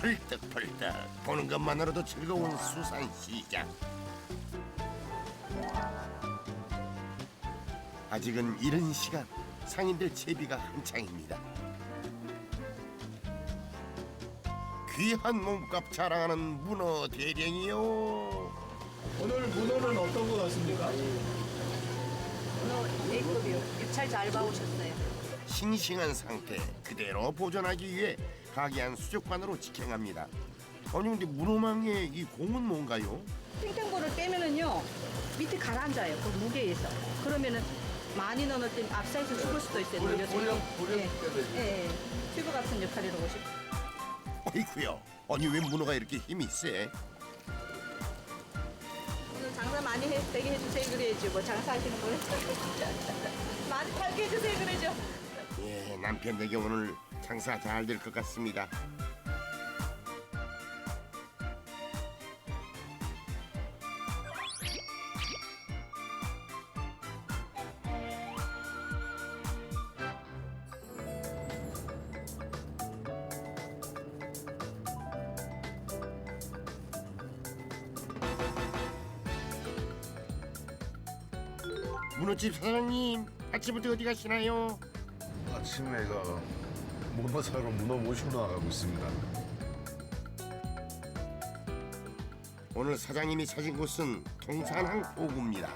펄떡펄떡 보는 것만으로도 즐거운 수산시장 아직은 이른 시간 상인들 채비가 한창입니다 귀한 몸값 자랑하는 문어 대령이요 오늘 문어는 어떤 거 같습니까? A급이요. 입찰 잘 봐오셨어요. 싱싱한 상태 그대로 보존하기 위해 각이한 수족관으로 직행합니다 아니 근데 문어망의 이 공은 뭔가요? 탱탱볼을 떼면은요 밑에 가라앉아요. 그 무게에서. 그러면은 많이 넣을 때 앞사에서 죽을 수도 있어요. 불량- 불량 예. 예. 예. 튜브 같은 역할이라고 싶. 어이쿠요 아니 왜 문어가 이렇게 힘이 세? 오늘 장사 많이 해, 되게 해주세요 그래야지 뭐 장사하시는 걸 많이 팔게 해주세요 그래죠. 예 남편에게 오늘 장사 잘 될 것 같습니다 문어집 사장님 아침부터 어디 가시나요? 아침에 가 문어 사러 문어 모시고 나가고 있습니다. 오늘 사장님이 찾은 곳은 동산항 포구입니다.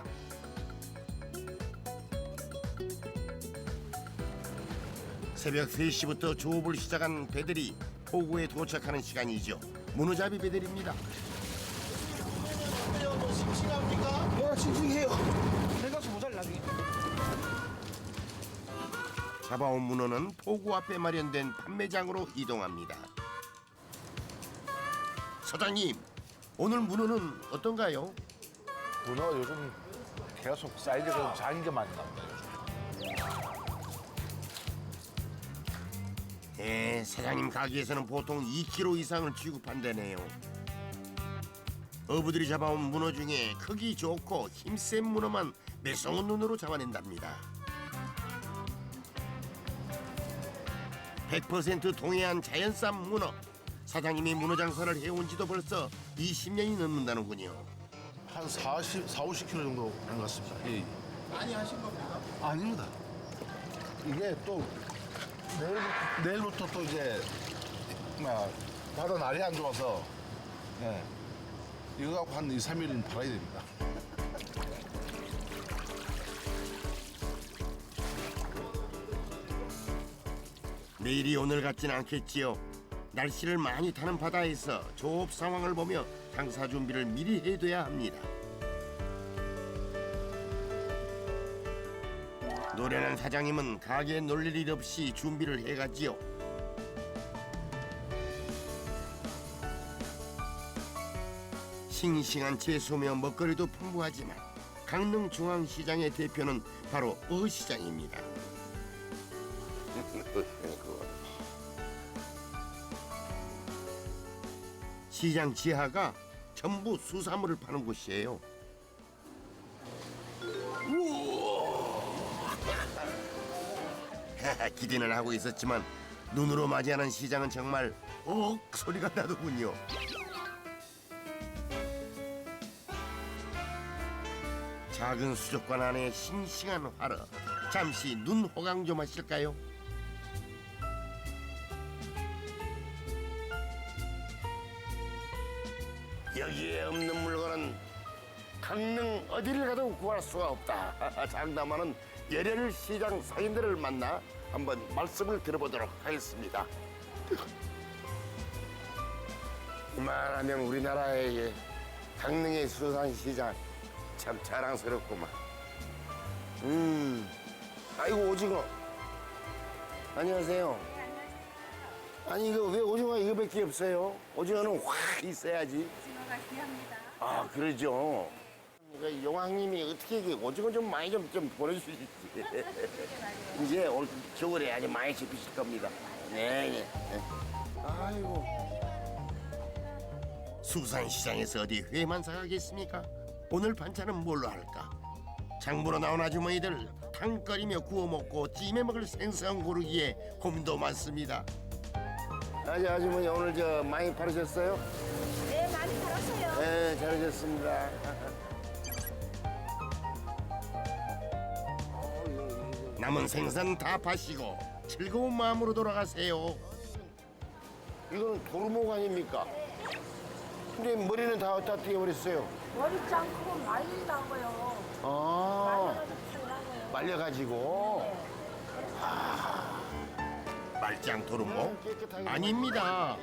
새벽 3시부터 조업을 시작한 배들이 포구에 도착하는 시간이죠. 문어잡이 배들입니다. 잡아온 문어는 포구 앞에 마련된 판매장으로 이동합니다. 사장님, 오늘 문어는 어떤가요? 문어 요즘 계속 사이즈가 좀 작은 게 많이 나옵니다. 예, 사장님 가게에서는 보통 2kg 이상을 취급한다네요. 어부들이 잡아온 문어 중에 크기 좋고 힘센 문어만 매서운 눈으로 잡아낸답니다. 100% 동해안 자연산 문어. 사장님이 문어 장사를 해온 지도 벌써 20년이 넘는다는군요. 한 40, 4, 50kg 정도 한것 같습니다. 예. 많이 하신 겁니까? 아닙니다. 이게 또 내일, 내일부터 또 이제 막 바다 날이 안 좋아서 예. 이거 갖고 한 2, 3일은 팔아야 됩니다. 내일이 오늘 같진 않겠지요. 날씨를 많이 타는 바다에서 조업 상황을 보며 장사 준비를 미리 해둬야 합니다. 노련한 사장님은 가게에 놀릴 일 없이 준비를 해가지요. 싱싱한 채소며 먹거리도 풍부하지만 강릉 중앙시장의 대표는 바로 어시장입니다. 시장 지하가 전부 수산물을 파는 곳이에요. 기대는 하고 있었지만 눈으로 맞이하는 시장은 정말 억 소리가 나더군요. 작은 수족관 안에 싱싱한 화로 잠시 눈 호강 좀 하실까요? 강릉 어디를 가도 구할 수가 없다. 장담하는 열혈 시장 상인들을 만나 한번 말씀을 들어보도록 하겠습니다. 이만하면 우리나라의 강릉의 수산시장 참 자랑스럽구만. 음, 아이고 오징어. 안녕하세요. 아니 이거 왜 오징어 이거밖에 없어요? 오징어는 확 있어야지. 오징어가 귀합니다. 아 그러죠. 그러니까 용왕님이 어떻게 이게 오징어 좀 많이 좀, 좀 보내주시지. 이제 올 겨울에 아주 많이 잡히실 겁니다. 네, 네. 네. 아이고. 수산시장에서 어디 회만 사가겠습니까? 오늘 반찬은 뭘로 할까? 장보러 나온 아주머니들 탕 끓이며 구워 먹고 찜해 먹을 생선 고르기에 홈도 많습니다. 아주 아주머니 오늘 저 많이 팔으셨어요? 네, 많이 팔았어요. 네, 잘하셨습니다. 남은 생선 다 파시고 즐거운 마음으로 돌아가세요. 이거는 도루묵 아닙니까? 근데 머리는 다 어디다 띄워버렸어요? 머리 짱크고 거요. 아, 말려가지고 말려가지고. 아, 말짱 도루묵? 아닙니다.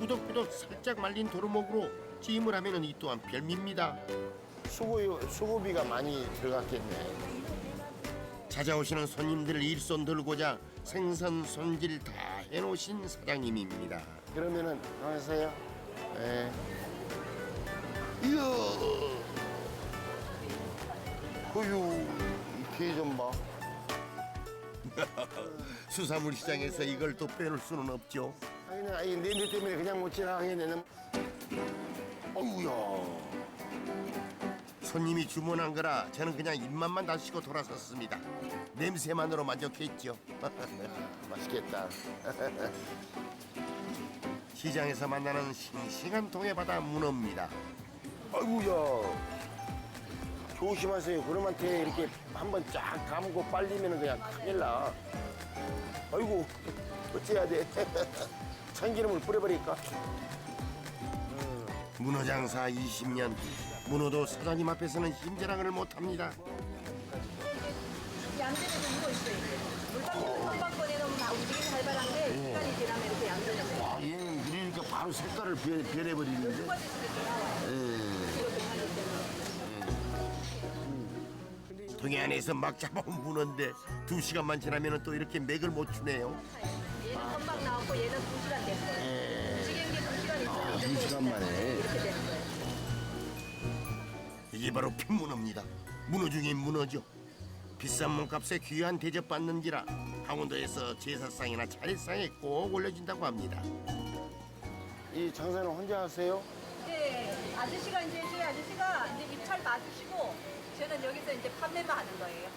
꾸덕꾸덕 살짝 말린 도루묵으로 찜을 하면 이 또한 별미입니다. 수고, 수고비가 많이 들어갔겠네. 찾아오시는 손님들을 일손 들고자 생선 손질 다 해놓으신 사장님입니다. 그러면은 하세요. 네. 이야. 후유 이게좀 봐. 수산물 시장에서 이걸 또 빼놓을 수는 없죠. 아니, 아니 냄새 때문에 그냥 못 지나가겠네. 어우야. 손님이 주문한 거라 저는 그냥 입맛만 다시고 돌아섰습니다. 냄새만으로 만족했죠. 맛있겠다. 시장에서 만나는 싱싱한 동해바다 문어입니다. 아이고야. 조심하세요. 그놈한테 이렇게 한번 쫙 감고 빨리면 그냥 큰일 나. 아이고, 어찌해야 돼. 참기름을 뿌려버릴까? 문어 장사 20년. 문어도 사장님 앞에서는 힘자랑을 못합니다. 얌전해서 누워 있어요. 물방울 한방 꺼내놓으면 다 움직이는 활발한데 시간이 지나면 이렇게 얌전해져요. 아, 얘는 그러니까 바로 색깔을 변, 변해버리는데. 예. 동해안에서 막 잡아온 문어인데 두 시간만 지나면 또 이렇게 맥을 못 추네요. 얘는 금방 나왔고 얘는 2시간 됐어요. 움직이는 게 2시간 있어요. 두 시간 만에. 이렇게 됐어요. 이게 바로 핀문어입니다. 문어 중에 문어죠. 비싼 몸값에 귀한 대접 받는지라 강원도에서 제사상이나 차례상에 꼭 올려진다고 합니다. 이 장사는 혼자 하세요? 네, 아저씨가 이제 저희 아저씨가 이제 입찰 봐주시고 저는 여기서 이제 판매만 하는 거예요.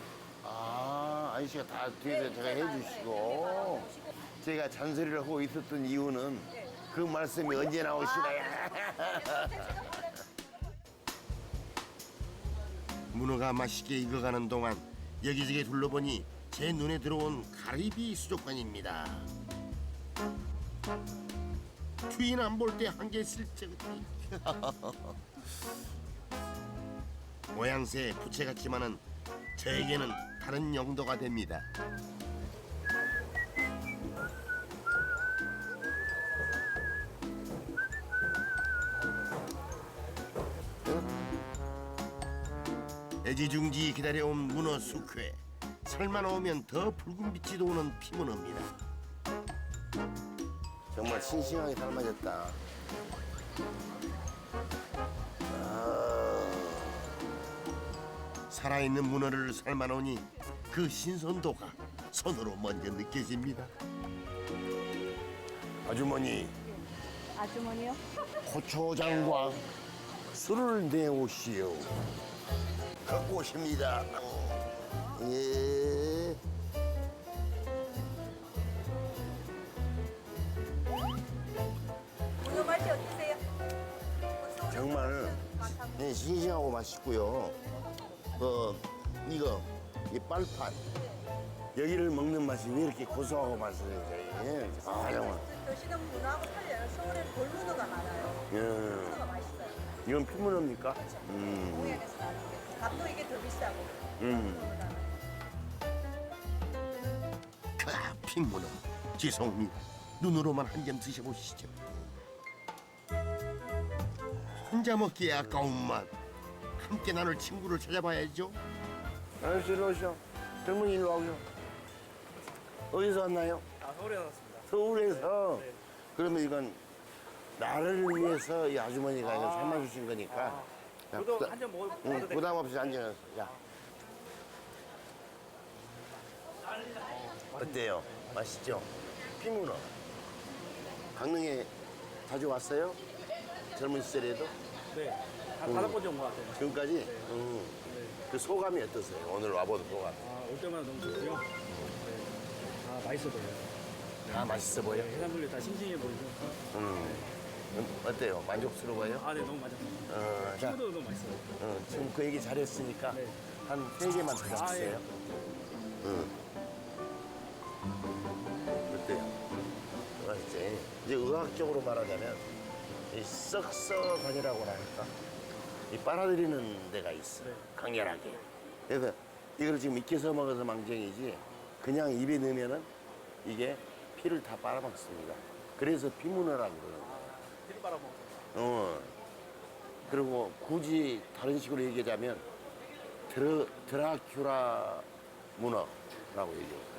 아, 아저씨가 다 뒤에서 네, 제가 제가, 해주시고. 네. 제가 잔소리를 하고 있었던 이유는 그 말씀이 언제 나오시나요? 문어가 맛있게 익어가는 동안 여기저기 둘러보니 제 눈에 들어온 가리비 수족관입니다. 주인 안 볼 때 한개 슬쩍 모양새 부채 같지만은 저에게는 다른 용도가 됩니다. 애지중지 기다려온 문어 숙회 설마 넣으면 더 붉은 빛이 도는 피문어입니다 정말 싱싱하게 삶아졌다 아. 살아있는 문어를 삶아 놓으니 그 신선도가 손으로 먼저 느껴집니다 아주머니 아주머니요? 고추장과 술을 내오시오. 갖고 오십니다. 예. 문어 맛이 어떠세요? 정말 예, 싱싱하고 맛있고요. 그 이거 이 빨판 여기를 먹는 맛이 왜 이렇게 고소하고 맛있는지. 예. 아 정말. 드시는 문어하고 틀려요. 서울에 돌문어가 많아요. 예. 문어가. 이건 피문어입니까? 음. 나는 게. 값도 이게 더 비싸고. 음. 카 핑문어 지성미 눈으로만 한 점 드셔보시죠. 혼자 먹기에 아까운 맛 함께 나눌 친구를 찾아봐야죠. 아저씨 일로 오시오. 젊은이 일로 와오시오. 어디서 왔나요? 아, 서울에 나왔습니다. 서울에서. 그러면 이건 나를 위해서 이 아주머니가 이거 삶아주신 거니까. 자, 저도 부담- 한잔 먹어도 응, 돼요? 부담 없이 앉아서. 야. 어때요? 맛있죠? 피문어. 강릉에 자주 왔어요? 젊은 시절에도? 네. 한 다섯 번 정도 왔어요. 지금까지? 응. 그 소감이 어떠세요? 오늘 와본 소감. 아, 올 때마다 너무 좋고요. 네. 아, 맛있어 보여요. 다 맛있어 보여? 해산물이 다 싱싱해 보이고. 음. 음, 어때요? 만족스러워요? 아, 네, 너무 맛있어요. 어, 자, 친구도 너무 맛있어요. 어, 지금 그 얘기 잘했으니까 네. 한 세 개만 더 아, 주세요. 예. 응. 어때요? 맛있지? 이제 의학적으로 말하자면 이 썩썩하니라고나 할까? 이 빨아들이는 데가 있어. 네. 강렬하게. 그래서 이걸 지금 익혀서 먹어서 망정이지 그냥 입에 넣으면은 이게 피를 다 빨아먹습니다. 그래서 피문어라고 그러는 거야. 피리 빨아먹어서. 어. 그리고 굳이 다른 식으로 얘기하자면 드라, 드라큘라 문어라고 얘기해요.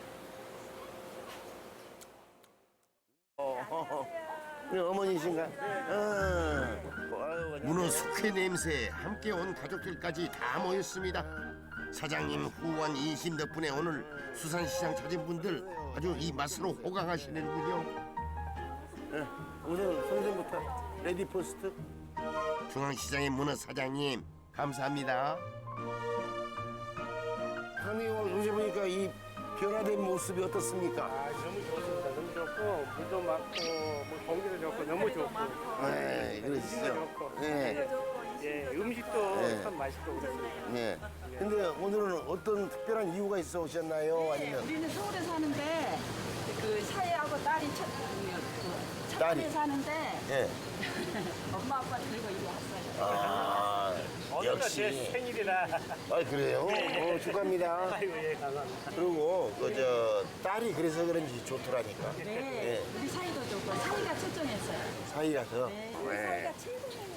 어, 네, 어머니신가? 어. 문어 숙회 냄새 함께 온 가족들까지 다 모였습니다. 사장님 후원 인심 덕분에 오늘 수산시장 찾은 분들 아주 이 맛으로 호강하시는군요. 네, 우선 선생부터 레디 포스트. 중앙시장의 문어 사장님 감사합니다. 아니 요새 보니까 이 변화된 모습이 어떻습니까? 아, 너무 좋습니다. 너무 좋고 물도 맑고 뭐 공기도 좋고 너무 좋고 네, 그러시죠. 좋고 네, 예 음식도 네. 참 맛있고 그렇습니다. 네. 근데 오늘은 어떤 특별한 이유가 있어 오셨나요? 아니면 우리는 서울에 사는데 그 사이하고 딸이 첫, 그, 딸이? 첫째 사는데 예. 엄마 아빠 들고 이리 왔어요. 아, 오늘은 제 역시. 생일이라 아 그래요? 어, 축하합니다. 아이고 예 감사합니다. 그리고 그 저 딸이 그래서 그런지 좋더라니까. 네, 예. 우리 사이도 좋고 사이가 초점했어요. 사이가 더. 네, 우리 사이가 최고예요.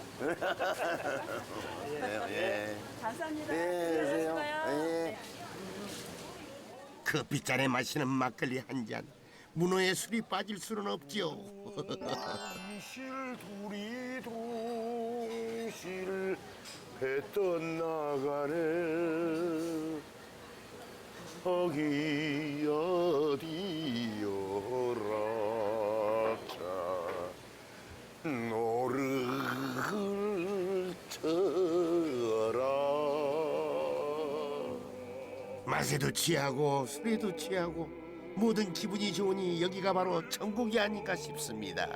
예. 예. 감사합니다. 네, 그러세요. 예. 커피잔에 마시는 막걸리 한 잔. 문어의 술이 빠질 수는 없지요. 실 둘이 동실 배 떠나가네 거기 어디여라 자 노를 쳐라 맛에도 취하고 술에도 취하고 모든 기분이 좋으니 여기가 바로 천국이 아닐까 싶습니다.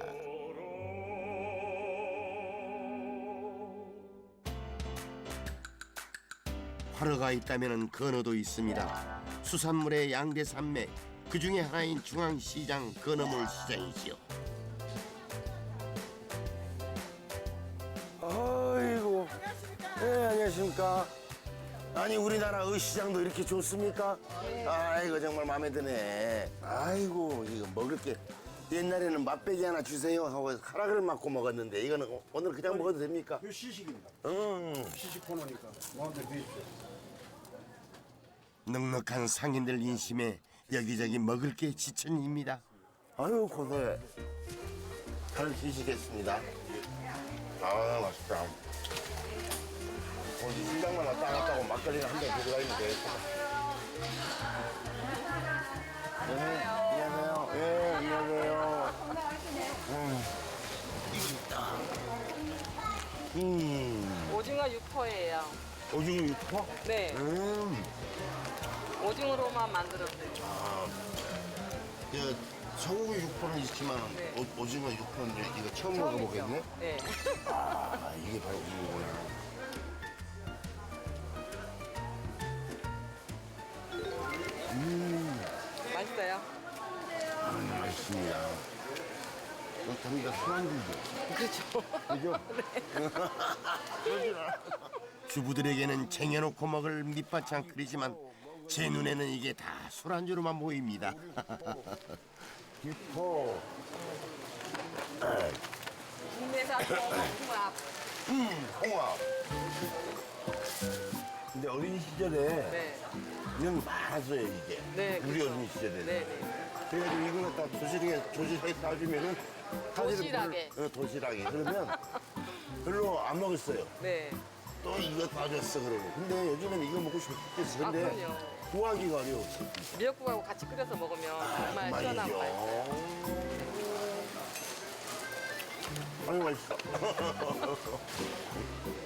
화로가 있다면 건어도 있습니다. 수산물의 양대 산맥 그 중에 하나인 중앙시장 건어물 시장이지요. 아이고, 네 안녕하십니까. 아니 우리나라 의시장도 이렇게 좋습니까? 아이고 정말 마음에 드네. 아이고 이거 먹을 게 옛날에는 맛배기 하나 주세요 하고 카락을 맞고 먹었는데 이거는 오늘 그냥 먹어도 됩니까? 이거 시식입니다. 응. 시식 코너니까 마음대로 드십시오. 넉넉한 상인들 인심에 여기저기 먹을 게 지천입니다. 아유 고소해. 잘 드시겠습니다. 아 맛있다. 막걸리는 한병 들고 다니면 되겠다. 네, 안녕하세요. 예, 안녕하세요. 음. 음, 오징어 육포예요. 오징어 육포? 네, 음, 오징어로만 만들었어요. 그 소고기 육포는 있지만 네. 오, 오징어 육포는 이거 처음 먹어보겠네. 네. 아, 이게 바로 이거구나. 맛있습니다. 여기가 술안주죠. 그렇죠. 그죠? 주부들에게는 쟁여놓고 먹을 밑반찬 그리지만 제 눈에는 이게 다 술안주로만 보입니다. 기포. 국내산 홍합. 음, 홍합. 근데 어린 시절에 네. 이런 게 많았어요, 이게. 네, 우리 그렇죠. 어린 시절에는. 네, 네. 그래가지고 이거 갖다 도시락에, 조시락에 싸주면은 도시락에. 어, 도시락에. 그러면 별로 안 먹었어요. 네. 또 이거 따줬어, 그러고. 근데 요즘은 이거 먹고 싶겠어. 아, 근데 그럼요. 구하기가 어려웠어. 미역국하고 같이 끓여서 먹으면 정말 시원하고 맛있어요. 아유, 맛있어.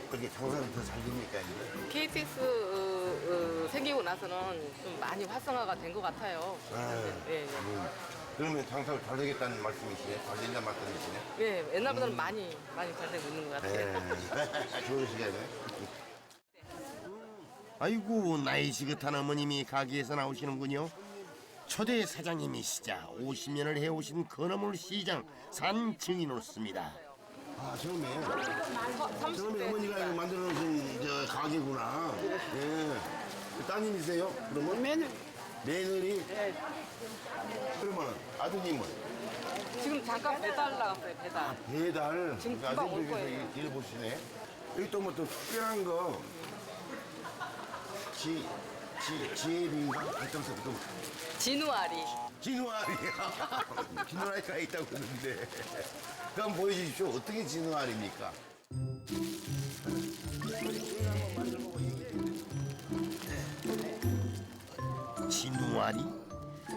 그렇게 장사는 더 잘 됩니까, 이제? KTX 어, 어, 생기고 나서는 좀 많이 활성화가 된 것 같아요. 네. 네, 네. 음. 그러면 장사를 잘 되겠다는 말씀이시네. 잘 된다는 말씀이시네. 예, 옛날보다는 많이 많이 잘 되고 있는 것 같아요. 네. 좋은 시간에. 아이고 나이 지긋한 어머님이 가게에서 나오시는군요. 초대 사장님이시자 50년을 해오신 건어물 시장 산 증인으로습니다. 아 처음에 처음에 어머니가 이거 만들어 놓으신 저 가게구나. 예. 따님이세요? 그러면 매는 며느리. 그러면 아드님은 지금 잠깐 배달 나갔어요, 배달. 배달. 지금 금방 올 아드님께서 거예요. 일- 일 보시네. 여기 또 뭐 또 특별한 거. 지, 지, 지혜비인가? 또 진우아리. 진우알이야. 진우알이가 있다고 그러는데. 그럼 보여주십시오. 어떻게 진우알입니까? 진우알이?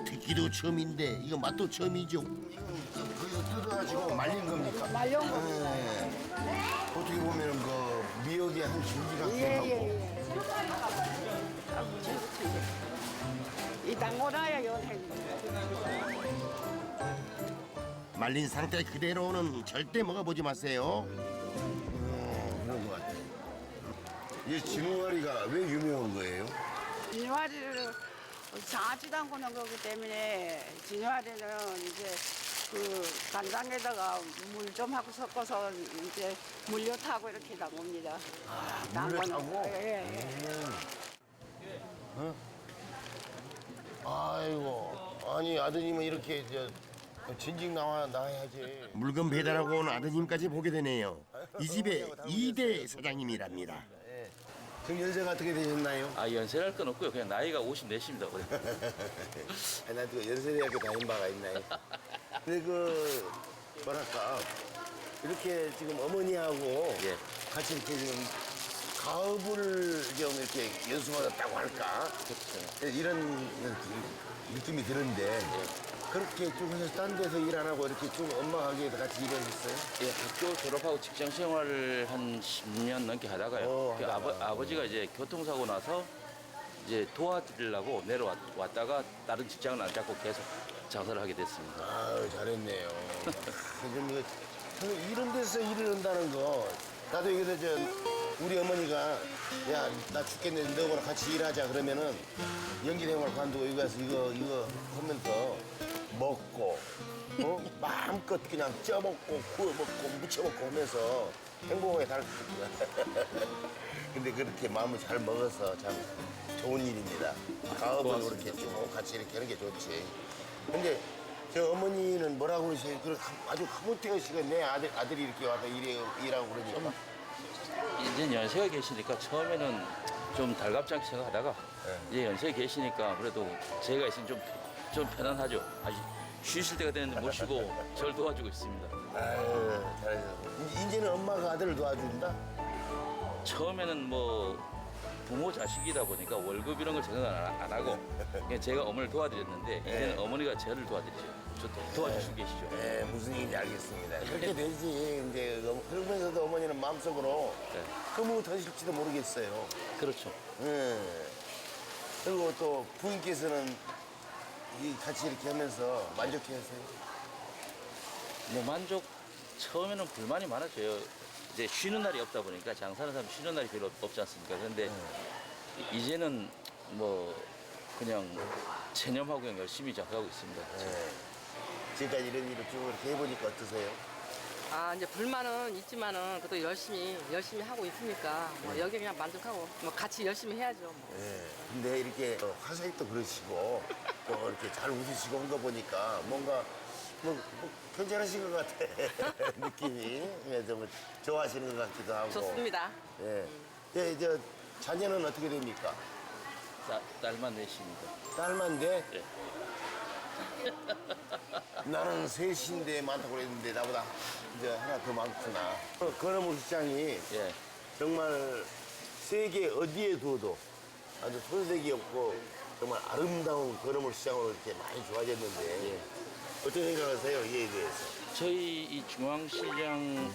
듣기도 처음인데 이거 맛도 처음이죠. 이건 거기서 뜯어가지고 말린 겁니까? 말린 거. 어떻게 보면 그 미역의 한 줄기 같기도 하고. 이 당고나야 요새 말린 상태 그대로는 절대 먹어보지 마세요. 음, 그런 것 같아요. 이 진호아리가 왜 유명한 거예요? 진화리를 장아찌 담그는 거기 때문에 진화리는 이제 그 간장에다가 물 좀 하고 섞어서 이제 물엿 타고 이렇게 담깁니다. 아, 물엿 타고? 예, 예. 아이고, 아니 아드님은 이렇게 저 진직 나와 나야지. 물건 배달하고 온 아드님까지 보게 되네요. 이 집의 이대 사장님이랍니다. 지금 연세가 어떻게 되셨나요? 아 연세할 건 없고요. 그냥 나이가 54입니다. 아니, 나도 연세대학교 다닌 바가 있나요? 근데 그 뭐랄까 이렇게 지금 어머니하고 예. 같이 이렇게 지금 가업을 좀 이렇게 연수받았다고 할까? 네, 이런 느낌이 드는데 그렇게 쭉 해서 딴 데서 일 안 하고 이렇게 쭉 엄마 가게에서 같이 일하셨어요? 예, 학교 졸업하고 직장 생활을 한 10년 넘게 하다가요. 어, 그 하다가. 아버, 아버지가 이제 교통사고 나서 이제 도와드리려고 내려왔다가 다른 직장을 안 잡고 계속 장사를 하게 됐습니다. 아유 잘했네요. 좀 이거 참 이런 데서 일을 한다는 거 나도 여기서 저 우리 어머니가 야 나 죽겠는데 너하고 같이 일하자 그러면은 연기생활 관두고 여기 가서 이거 이거 하면서 먹고 어 마음껏 그냥 쪄먹고 구워먹고 무쳐먹고 하면서 행복하게 살 거야. 근데 그렇게 마음을 잘 먹어서 참 좋은 일입니다. 가업을 고맙습니다. 그렇게 쭉 같이 이렇게 하는 게 좋지. 근데 저 어머니는 뭐라고 그러세요? 그 아주 흐뭇해요. 지금 내 아들, 아들이 이렇게 와서 일해, 일하고 그러니까. 이제 연세가 계시니까 처음에는 좀 달갑지 않게 생각하다가 네. 이제 연세가 계시니까 그래도 제가 있으면 좀, 좀 편안하죠. 아직 쉬실 때가 되는데 못 쉬고 저를 도와주고 있습니다. 아유, 잘하셨어. 이제는 엄마가 아들을 도와준다? 처음에는 뭐 부모 자식이다 보니까 월급 이런 걸 생각 안, 안 하고 그냥 제가 어머니를 도와드렸는데 이제는 어머니가 저를 도와드리죠. 저 도- 도와주시고 계시죠. 네, 무슨 얘기인지 알겠습니다. 그렇게 되지. 이제 어- 그러면서도 어머니는 마음속으로 네. 흐뭇하실지도 모르겠어요. 그렇죠. 예. 그리고 또 부인께서는 이 같이 이렇게 하면서 만족해 하세요? 뭐 만족 처음에는 불만이 많았어요. 이제 쉬는 날이 없다 보니까 장사하는 사람 쉬는 날이 별로 없지 않습니까? 그런데 이- 이제는 뭐 그냥 체념하고 그냥 열심히 장사하고 있습니다. 예. 지금까지 이런 일을 쭉 이렇게 해보니까 어떠세요? 아, 이제 불만은 있지만은 그래도 열심히 열심히 하고 있으니까 뭐 여기 그냥 만족하고 뭐 같이 열심히 해야죠. 뭐. 예. 근데 이렇게 어, 화사히 또 그러시고 또 이렇게 잘 웃으시고 한 거 보니까 뭔가 뭐, 뭐 괜찮으신 것 같아 느낌이 예, 좀 좋아하시는 것 같기도 하고 좋습니다. 예. 예, 저 자녀는 어떻게 됩니까? 따- 딸만 넷입니다. 딸만데 예. 나는 셋인데 많다고 그랬는데 나보다 이제 하나 더 많구나. 어, 건어물 시장이 예. 정말 세계 어디에 둬도 아주 손색이 없고 정말 아름다운 건어물 시장으로 이렇게 많이 좋아졌는데 예. 어떻게 생각하세요 이에 대해서? 저희 이 중앙시장의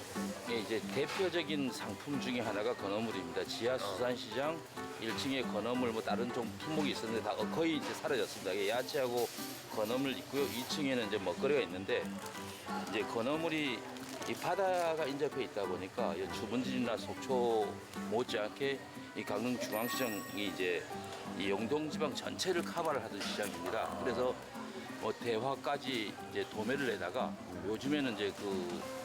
이제 대표적인 상품 중에 하나가 건어물입니다. 지하 수산시장 1층에 건어물 뭐 다른 좀 품목이 있었는데 다 거의 이제 사라졌습니다. 야채하고 건어물 있고요. 2층에는 이제 먹거리가 있는데 이제 건어물이 이 바다가 인접해 있다 보니까 이 주문진이나 속초 못지않게 이 강릉 중앙시장이 이제 이 영동지방 전체를 커버를 하던 시장입니다. 그래서 뭐 대화까지 이제 도매를 내다가 요즘에는 이제 그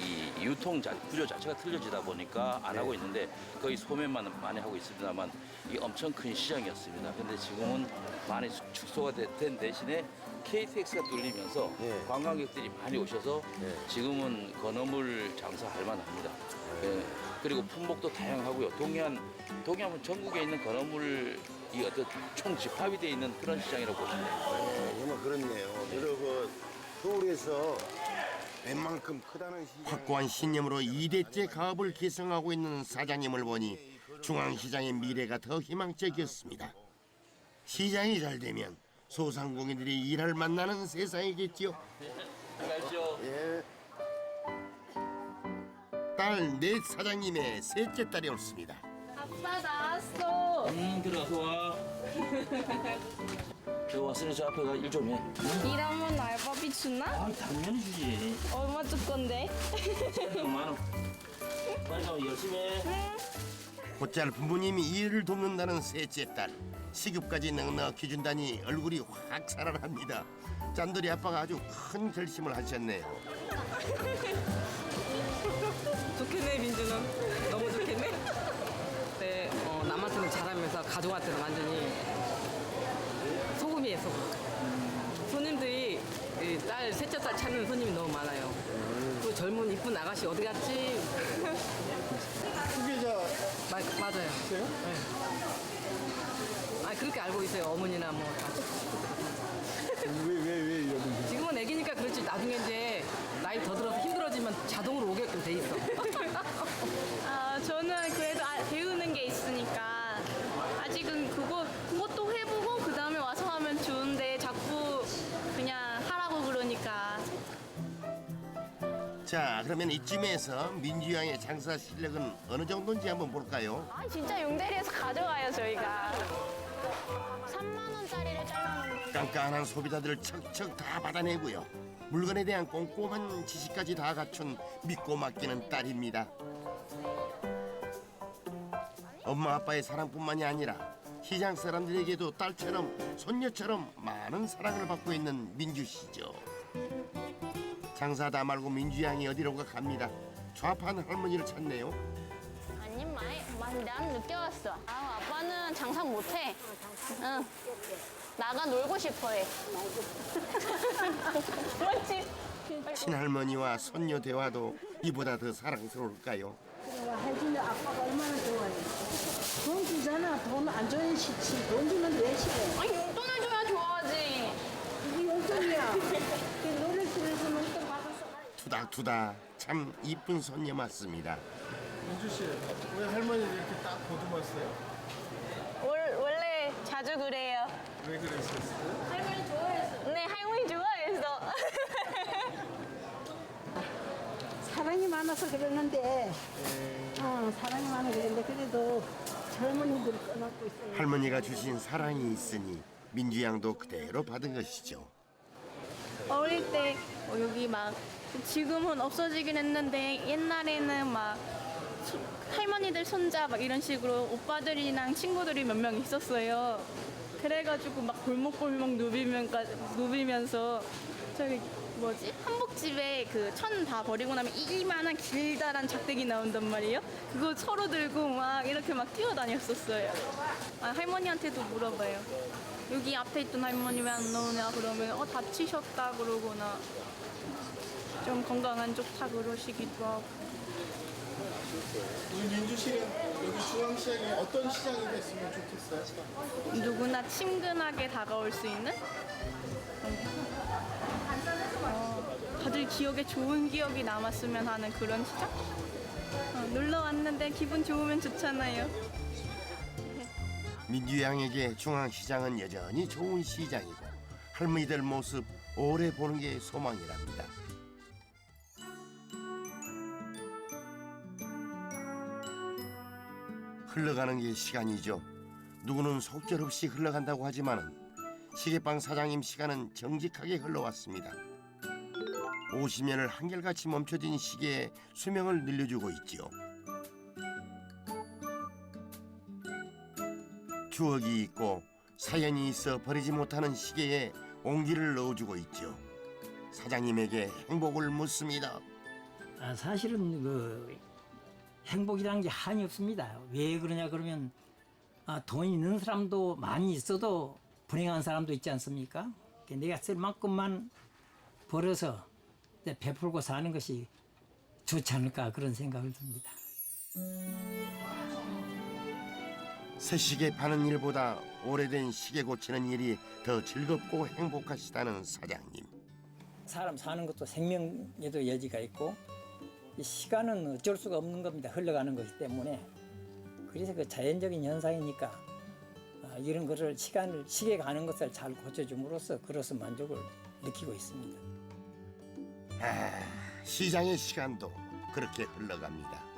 이 유통 자, 구조 자체가 틀려지다 보니까 안 하고 있는데 거의 소매만 많이 하고 있습니다만 이 엄청 큰 시장이었습니다. 근데 지금은 많이 축- 축소가 되- 된 대신에 KTX가 뚫리면서 예. 관광객들이 많이 오셔서 지금은 건어물 장사할 만합니다. 예. 그리고 품목도 다양하고요. 동해안 동해안은 전국에 있는 건어물 이 어떤 총 집합이 되어 있는 그런 시장이라고 보시면 돼요. 네, 정말 그렇네요. 여러분 서울에서 웬만큼 크다는 시장. 확고한 신념으로 2대째 가업을 계승하고 있는 사장님을 보니 중앙시장의 미래가 더 희망적이었습니다. 시장이 잘 되면 소상공인들이 일할 만나는 세상이겠지요. 안녕하십시오. 예. 딸 넷 사장님의 셋째 딸이 옳습니다. 아빠 나왔어. 음, 들어가서 와. 저 왔으니 저 앞에 가 일 좀 해. 일하면 알바비 주나? 아, 당연히 주지. 얼마 줄 건데? 만 원. 빨리 가면 열심히 해. 곧잘 부모님이 일을 돕는다는 셋째 딸 시급까지 넉넉히 준다니 얼굴이 확 살아납니다. 짠돌이 아빠가 아주 큰 결심을 하셨네요. 좋겠네 민주는 너무 어, 남한테는 잘하면서 가족한테는 완전히 소금이에요 소금. 손님들이 이딸 셋째 딸 찾는 손님이 너무 많아요. 그 젊은 이쁜 아가씨 어디 갔지? 후계자 마, 맞아요. 있어요? 아 그렇게 알고 있어요 어머니나 뭐 다. 왜 왜 왜 이러는지. 지금은 애기니까 그렇지 나중에 이제 나이 더 들어서 힘들어지면 자동으로 오게끔 돼 있어. 자 그러면 이쯤에서 민주 양의 장사 실력은 어느 정도인지 한번 볼까요? 아 진짜 용대리에서 가져가요 저희가 3만 원짜리를 잘라놓는 깐깐한 소비자들을 척척 다 받아내고요. 물건에 대한 꼼꼼한 지식까지 다 갖춘 믿고 맡기는 딸입니다. 엄마 아빠의 사랑뿐만이 아니라 시장 사람들에게도 딸처럼 손녀처럼 많은 사랑을 받고 있는 민주 씨죠. 장사 다 말고 민주 양이 어디론가 갑니다. 좌판 할머니를 찾네요. 아니 많이 많이 난 늦게 왔어 아 아빠는 장사 못해 응 나가 놀고 싶어해 그렇지 친할머니와 손녀 대화도 이보다 더 사랑스러울까요? 혜진이 아빠가 얼마나 좋아해. 돈 주잖아. 돈안 줘야 싫지. 돈 주면 왜 싫어? 아니 용돈을 줘야 좋아하지 이게 용돈이야. 그 노래 들으서 용돈 받아서 투닥투닥 참 이쁜 손녀 맞습니다. 민주 씨, 왜 할머니 이렇게 딱 보듬었어요? 월, 원래 자주 그래요 왜 그랬었어요? 할머니 좋아했어 네 할머니 좋아했어 사랑이 많아서 그러는데, 어, 사랑이 많아 그랬는데 그래도 젊은이들 떠나고 있어요. 할머니가 주신 사랑이 있으니 민주 양도 그대로 받은 것이죠. 어릴 때 어, 여기 막 지금은 없어지긴 했는데 옛날에는 막 소- 할머니들 손자 막 이런 식으로 오빠들이랑 친구들이 몇 명 있었어요. 그래가지고 막 골목골목 누비면 누비면서 저기 뭐지 한복집에 그 천 다 버리고 나면 이만한 길다란 작대기 나온단 말이에요. 그거 서로 들고 막 이렇게 막 뛰어다녔었어요. 아, 할머니한테도 물어봐요. 여기 앞에 있던 할머니 왜 안 나오냐 그러면 어 다치셨다 그러거나 좀 건강한 좋다 그러시기도 하고 우리 민주 씨는 여기 중앙시장이 어떤 시장이 됐으면 좋겠어요? 누구나 친근하게 다가올 수 있는 어, 다들 기억에 좋은 기억이 남았으면 하는 그런 시장? 어, 놀러 왔는데 기분 좋으면 좋잖아요. 민주 양에게 중앙시장은 여전히 좋은 시장이고 할머니들 모습 오래 보는 게 소망이랍니다. 흘러가는 게 시간이죠. 누구는 속절없이 흘러간다고 하지만은 시계방 사장님 시간은 정직하게 흘러왔습니다. 50년을 한결같이 멈춰진 시계의 수명을 늘려주고 있지요. 추억이 있고 사연이 있어 버리지 못하는 시계에 온기를 넣어주고 있죠. 사장님에게 행복을 묻습니다. 아, 사실은 그 행복이라는 게 한이 없습니다. 왜 그러냐 그러면 아, 돈 있는 사람도 많이 있어도 불행한 사람도 있지 않습니까? 그러니까 내가 쓸 만큼만 벌어서 베풀고 사는 것이 좋지 않을까 그런 생각을 듭니다. 새 시계 파는 일보다 오래된 시계 고치는 일이 더 즐겁고 행복하시다는 사장님. 사람 사는 것도 생명에도 여지가 있고 이 시간은 어쩔 수가 없는 겁니다. 흘러가는 것이기 때문에 그래서 그 자연적인 현상이니까 아, 이런 것을 시간을 시계 가는 것을 잘 고쳐줌으로써 그로서 만족을 느끼고 있습니다. 아, 시장의 시간도 그렇게 흘러갑니다.